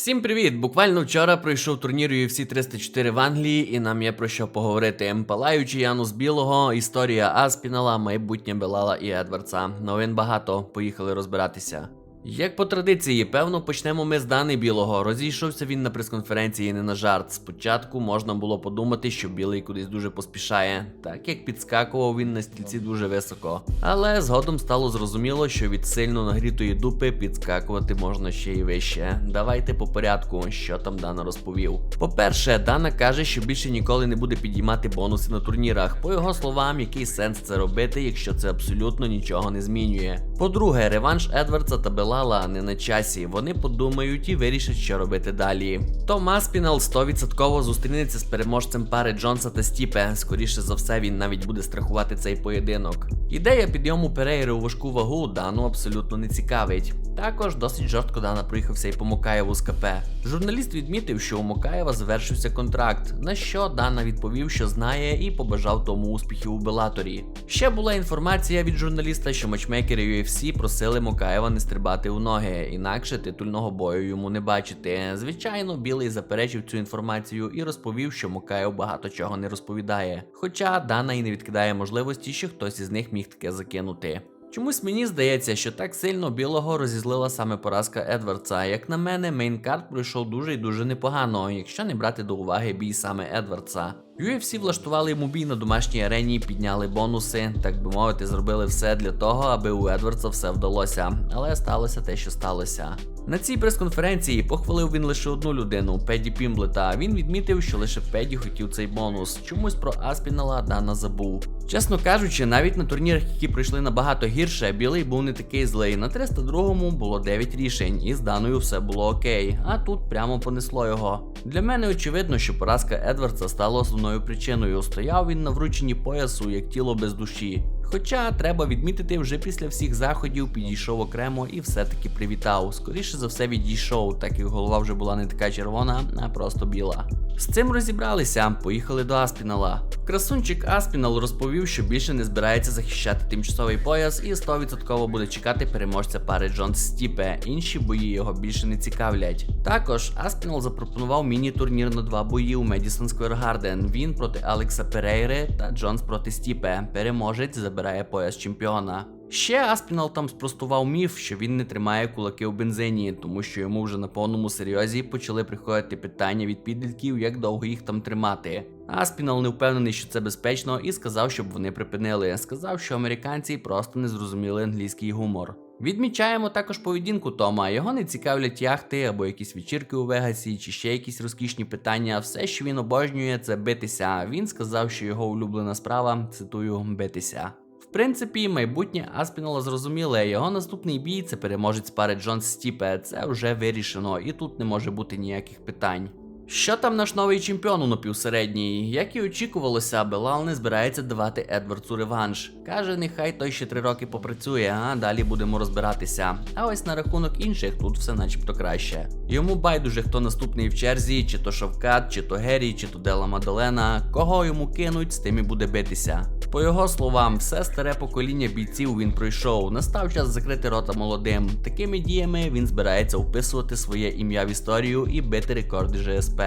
Всім привіт! Буквально вчора пройшов турнір UFC 304 в Англії, і нам є про що поговорити. Палаючий Янус Білого, історія Аспінала, майбутнє Белала і Едвардса. Новин багато, поїхали розбиратися. Як по традиції, певно, почнемо ми з Дани Білого. Розійшовся він на прес-конференції не на жарт. Спочатку можна було подумати, що білий кудись дуже поспішає, так як підскакував він на стільці дуже високо. Але згодом стало зрозуміло, що від сильно нагрітої дупи підскакувати можна ще й вище. Давайте по порядку, що там Дана розповів. По-перше, Дана каже, що більше ніколи не буде підіймати бонуси на турнірах. По його словам, який сенс це робити, якщо це абсолютно нічого не змінює. По-друге, реванш Едвардса та Белала не на часі. Вони подумають і вирішать, що робити далі. Том Аспінал 100% зустрінеться з переможцем пари Джонса та Стіпе. Скоріше за все, він навіть буде страхувати цей поєдинок. Ідея підйому Перейри у важку вагу Дану абсолютно не цікавить. Також досить жорстко Дана проїхався і по Мокаєву з КП. Журналіст відмітив, що у Мокаєва завершився контракт, на що Дана відповів, що знає, і побажав тому успіхів у Белаторі. Ще була інформація від журналіста, що матчмейкери UFC просили Мокаєва не стрибати у ноги, інакше титульного бою йому не бачити. Звичайно, білий заперечив цю інформацію і розповів, що Мокаєв багато чого не розповідає. Хоча Дана і не відкидає можливості, що хтось із них міг таке закинути. Чомусь мені здається, що так сильно білого розізлила саме поразка Едвардса. Як на мене, мейнкарт пройшов дуже і дуже непогано, якщо не брати до уваги бій саме Едвардса. UFC влаштували йому бій на домашній арені, підняли бонуси, так би мовити, зробили все для того, аби у Едвардса все вдалося. Але сталося те, що сталося. На цій прес-конференції похвалив він лише одну людину Педі Пімблета. Він відмітив, що лише Педі хотів цей бонус. Чомусь про Аспінала Дана забув. Чесно кажучи, навіть на турнірах, які пройшли набагато гірше, білий був не такий злий. На 302-му було 9 рішень, і з Даною все було окей. А тут прямо понесло його. Для мене очевидно, що поразка Едвардса стала основною причиною. Стояв він на врученні поясу, як тіло без душі. Хоча треба відмітити, вже після всіх заходів підійшов окремо і все-таки привітав. Скоріше за все відійшов, так як голова вже була не така червона, а просто біла. З цим розібралися, поїхали до Аспінала. Красунчик Аспінал розповів, що більше не збирається захищати тимчасовий пояс і 100% буде чекати переможця пари Джонс Стіпе. Інші бої його більше не цікавлять. Також Аспінал запропонував міні-турнір на два бої у Медісон Сквер Гарден. Він проти Алекса Перейри та Джонс проти Стіпе. Переможець забирає пояс чемпіона. Ще Аспінал там спростував міф, що він не тримає кулаки у бензині, тому що йому вже на повному серйозі почали приходити питання від підлітків, як довго їх там тримати. Аспінал не впевнений, що це безпечно, і сказав, щоб вони припинили. Сказав, що американці просто не зрозуміли англійський гумор. Відмічаємо також поведінку Тома. Його не цікавлять яхти або якісь вечірки у Вегасі, чи ще якісь розкішні питання. Все, що він обожнює, це битися. Він сказав, що його улюблена справа цитую битися. Принципі, майбутнє Аспінала зрозуміле. Його наступний бій це переможець пари Джонс Стіпе. Це вже вирішено, і тут не може бути ніяких питань. Що там наш новий чемпіон у напівсередній? Як і очікувалося, Белал не збирається давати Едвардсу реванш. Каже, нехай той ще три роки попрацює, а далі будемо розбиратися. А ось на рахунок інших тут все начебто краще. Йому байдуже, хто наступний в черзі, чи то Шавкат, чи то Герій, чи то Дела Мадалена. Кого йому кинуть, з тим і буде битися. По його словам, все старе покоління бійців він пройшов. Настав час закрити рота молодим. Такими діями він збирається вписувати своє ім'я в історію і бити рекорди ЖСП.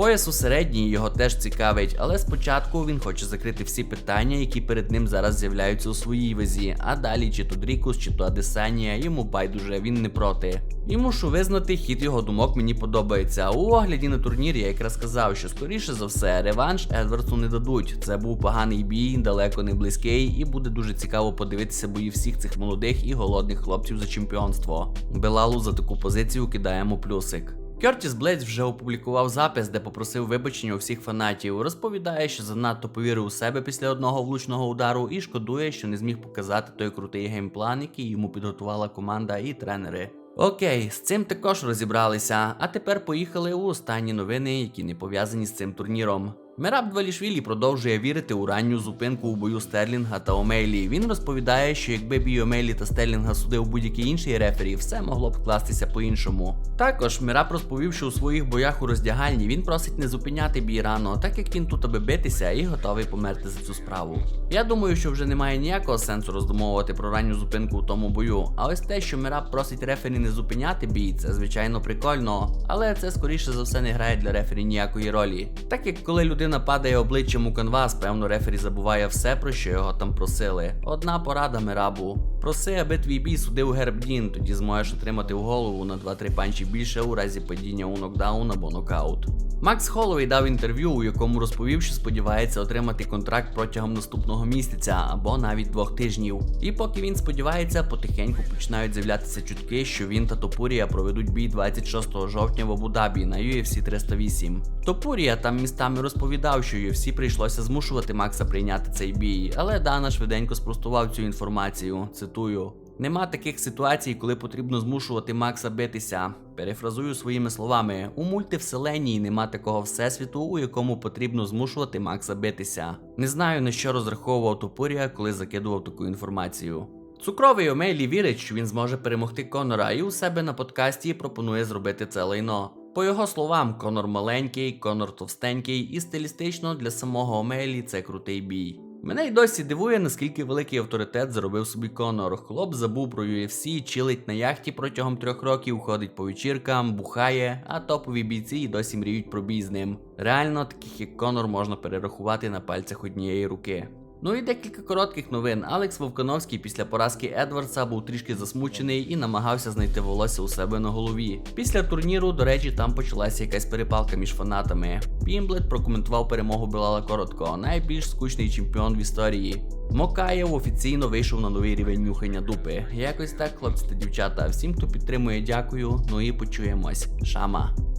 Пояс у середній його теж цікавить, але спочатку він хоче закрити всі питання, які перед ним зараз з'являються у своїй вазі. А далі, чи то Дрікус, чи то Адесанія, йому байдуже, він не проти. І мушу визнати, хід його думок мені подобається. У огляді на турнірі я якраз сказав, що скоріше за все реванш Едвардсу не дадуть. Це був поганий бій, далеко не близький, і буде дуже цікаво подивитися бої всіх цих молодих і голодних хлопців за чемпіонство. Белалу за таку позицію кидаємо плюсик. Кертіс Блейдс вже опублікував запис, де попросив вибачення у всіх фанатів. Розповідає, що занадто повірив у себе після одного влучного удару і шкодує, що не зміг показати той крутий геймплан, який йому підготувала команда і тренери. Окей, з цим також розібралися. А тепер поїхали у останні новини, які не пов'язані з цим турніром. Мераб Двалішвілі продовжує вірити у ранню зупинку у бою Стерлінга та Омейлі. Він розповідає, що якби бій Омейлі та Стерлінга судив будь-який інший рефері, все могло б скластися по-іншому. Також Мераб розповів, що у своїх боях у роздягальні він просить не зупиняти бій рано, так як він тут аби битися і готовий померти за цю справу. Я думаю, що вже немає ніякого сенсу роздумовувати про ранню зупинку у тому бою. А ось те, що Мераб просить рефері не зупиняти бій, це звичайно прикольно, але це скоріше за все не грає для рефері ніякої ролі. Так як коли людина падає обличчям у канвас, певно, рефері забуває все, про що його там просили. Одна порада Мерабу. Проси, аби твій бій судив Герб Дін, тоді зможеш отримати в голову на 2-3 панчі більше у разі падіння у нокдаун або нокаут. Макс Холловей дав інтерв'ю, у якому розповів, що сподівається отримати контракт протягом наступного місяця або навіть двох тижнів. І поки він сподівається, потихеньку починають з'являтися чутки, що він та Топурія проведуть бій 26 жовтня в Абу-Дабі на UFC 308. Топурія там містами розповідав, що UFC прийшлося змушувати Макса прийняти цей бій, але Дана швиденько спростував цю інформацію. Цитую. Нема таких ситуацій, коли потрібно змушувати Макса битися. Перефразую своїми словами: у мультивселенні нема такого всесвіту, у якому потрібно змушувати Макса битися. Не знаю на що розраховував Топурія, коли закидував таку інформацію. Цукровий Омейлі вірить, що він зможе перемогти Конора, і у себе на подкасті пропонує зробити це лайно. По його словам, Конор маленький, Конор товстенький, і стилістично для самого Омейлі це крутий бій. Мене й досі дивує, наскільки великий авторитет заробив собі Конор. Хлоп забув про UFC, чилить на яхті протягом трьох років, ходить по вечіркам, бухає, а топові бійці й досі мріють про бій з ним. Реально, таких як Конор можна перерахувати на пальцях однієї руки. Ну і декілька коротких новин. Алекс Вовкановський після поразки Едвардса був трішки засмучений і намагався знайти волосся у себе на голові. Після турніру, до речі, там почалася якась перепалка між фанатами. Пімблет прокоментував перемогу Білала коротко, найбільш скучний чемпіон в історії. Мокаєв офіційно вийшов на новий рівень нюхання дупи. Якось так, хлопці та дівчата. Всім, хто підтримує, дякую. Ну і почуємось. Шама.